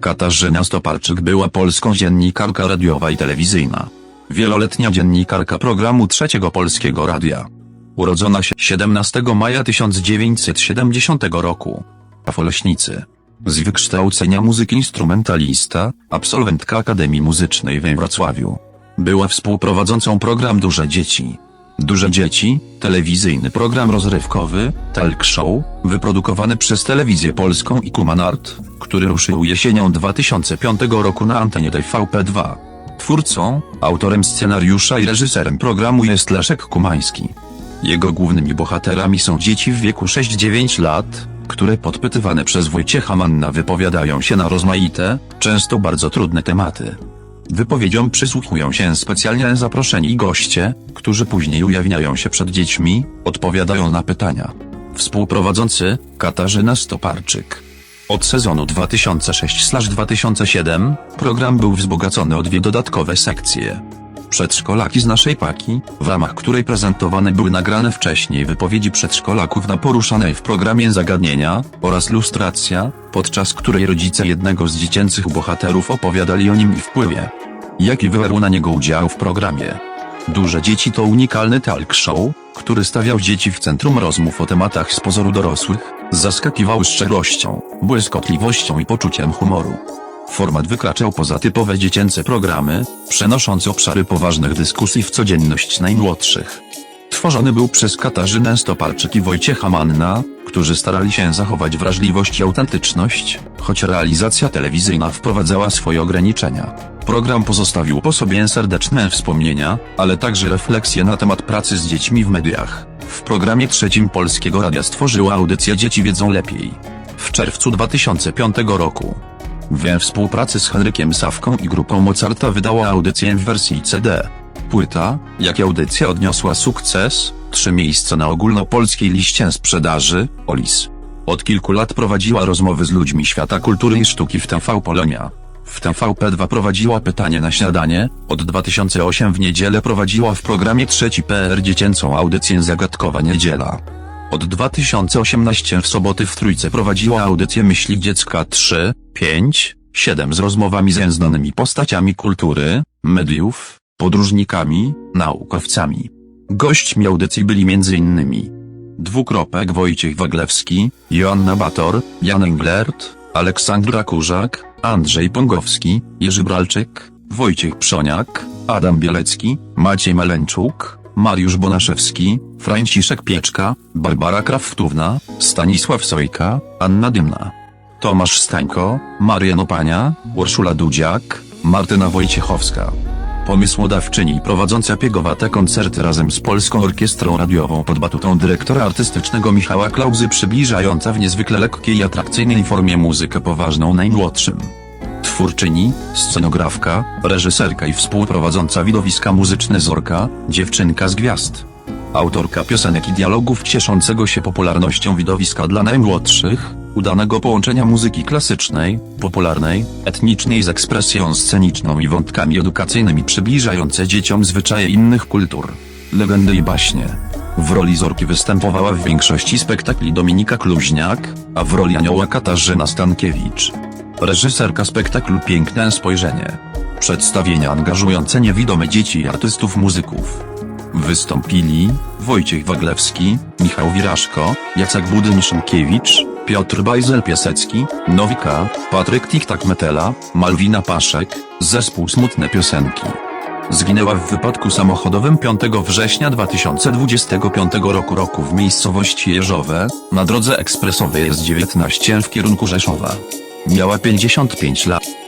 Katarzyna Stoparczyk była polską dziennikarka radiowa i telewizyjna. Wieloletnia dziennikarka programu Trzeciego Polskiego Radia. Urodzona się 17 maja 1970 roku. W Oleśnicy. Z wykształcenia muzyk instrumentalista, absolwentka Akademii Muzycznej we Wrocławiu. Była współprowadzącą program Duże Dzieci. Duże Dzieci, telewizyjny program rozrywkowy, talk show, wyprodukowany przez Telewizję Polską i Kumanart, który ruszył jesienią 2005 roku na antenie TVP2. Twórcą, autorem scenariusza i reżyserem programu jest Leszek Kumański. Jego głównymi bohaterami są dzieci w wieku 6-9 lat, które podpytywane przez Wojciecha Manna wypowiadają się na rozmaite, często bardzo trudne tematy. Wypowiedziom przysłuchują się specjalnie zaproszeni goście, którzy później ujawniają się przed dziećmi, odpowiadają na pytania. Współprowadzący Katarzyna Stoparczyk. Od sezonu 2006-2007 program był wzbogacony o dwie dodatkowe sekcje. Przedszkolaki z naszej paki, w ramach której prezentowane były nagrane wcześniej wypowiedzi przedszkolaków na poruszane w programie zagadnienia, oraz lustracja, podczas której rodzice jednego z dziecięcych bohaterów opowiadali o nim i wpływie. Jaki wywarł na niego udział w programie? Duże dzieci to unikalny talk show, który stawiał dzieci w centrum rozmów o tematach z pozoru dorosłych, zaskakiwał szczerością, błyskotliwością i poczuciem humoru. Format wykraczał poza typowe dziecięce programy, przenosząc obszary poważnych dyskusji w codzienność najmłodszych. Tworzony był przez Katarzynę Stoparczyk i Wojciecha Manna, którzy starali się zachować wrażliwość i autentyczność, choć realizacja telewizyjna wprowadzała swoje ograniczenia. Program pozostawił po sobie serdeczne wspomnienia, ale także refleksje na temat pracy z dziećmi w mediach. W programie trzecim Polskiego Radia stworzyła audycję Dzieci wiedzą lepiej. W czerwcu 2005 roku. We współpracy z Henrykiem Sawką i grupą Mozarta wydała audycję w wersji CD. Płyta, jak audycja odniosła sukces, trzy miejsca na ogólnopolskiej liście sprzedaży, OLIS. Od kilku lat prowadziła rozmowy z ludźmi świata kultury i sztuki w TV Polonia. W TVP2 prowadziła pytanie na śniadanie, od 2008 w niedzielę prowadziła w programie Trzeci PR dziecięcą audycję Zagadkowa Niedziela. Od 2018 w soboty w Trójce prowadziła audycję Myśli Dziecka 3, 5, 7 z rozmowami ze znanymi postaciami kultury, mediów, podróżnikami, naukowcami. Gośćmi audycji byli m.in. Dwukropek Wojciech Waglewski, Joanna Bator, Jan Englert, Aleksandra Kurzak, Andrzej Pongowski, Jerzy Bralczyk, Wojciech Przoniak, Adam Bielecki, Maciej Maleńczuk, Mariusz Bonaszewski, Franciszek Pieczka, Barbara Kraftówna, Stanisław Sojka, Anna Dymna. Tomasz Stańko, Marian Opania, Urszula Dudziak, Martyna Wojciechowska. Pomysłodawczyni prowadząca piegowate koncerty razem z Polską Orkiestrą Radiową pod batutą dyrektora artystycznego Michała Klauzy przybliżająca w niezwykle lekkiej i atrakcyjnej formie muzykę poważną najmłodszym. Twórczyni, scenografka, reżyserka i współprowadząca widowiska muzyczne Zorka, dziewczynka z gwiazd. Autorka piosenek i dialogów cieszącego się popularnością widowiska dla najmłodszych, udanego połączenia muzyki klasycznej, popularnej, etnicznej z ekspresją sceniczną i wątkami edukacyjnymi przybliżające dzieciom zwyczaje innych kultur, legendy i baśnie. W roli Zorki występowała w większości spektakli Dominika Kluźniak, a w roli anioła Katarzyna Stankiewicz. Reżyserka spektaklu Piękne Spojrzenie. Przedstawienia angażujące niewidome dzieci i artystów muzyków. Wystąpili Wojciech Waglewski, Michał Wiraszko, Jacek Budyn-Szymkiewicz, Piotr Bajzel-Piasecki, Nowika, Patryk Tiktak Metela, Malwina Paszek, zespół Smutne Piosenki. Zginęła w wypadku samochodowym 5 września 2025 roku roku w miejscowości Jeżowe, na drodze ekspresowej S19 w kierunku Rzeszowa. Miała 55 lat.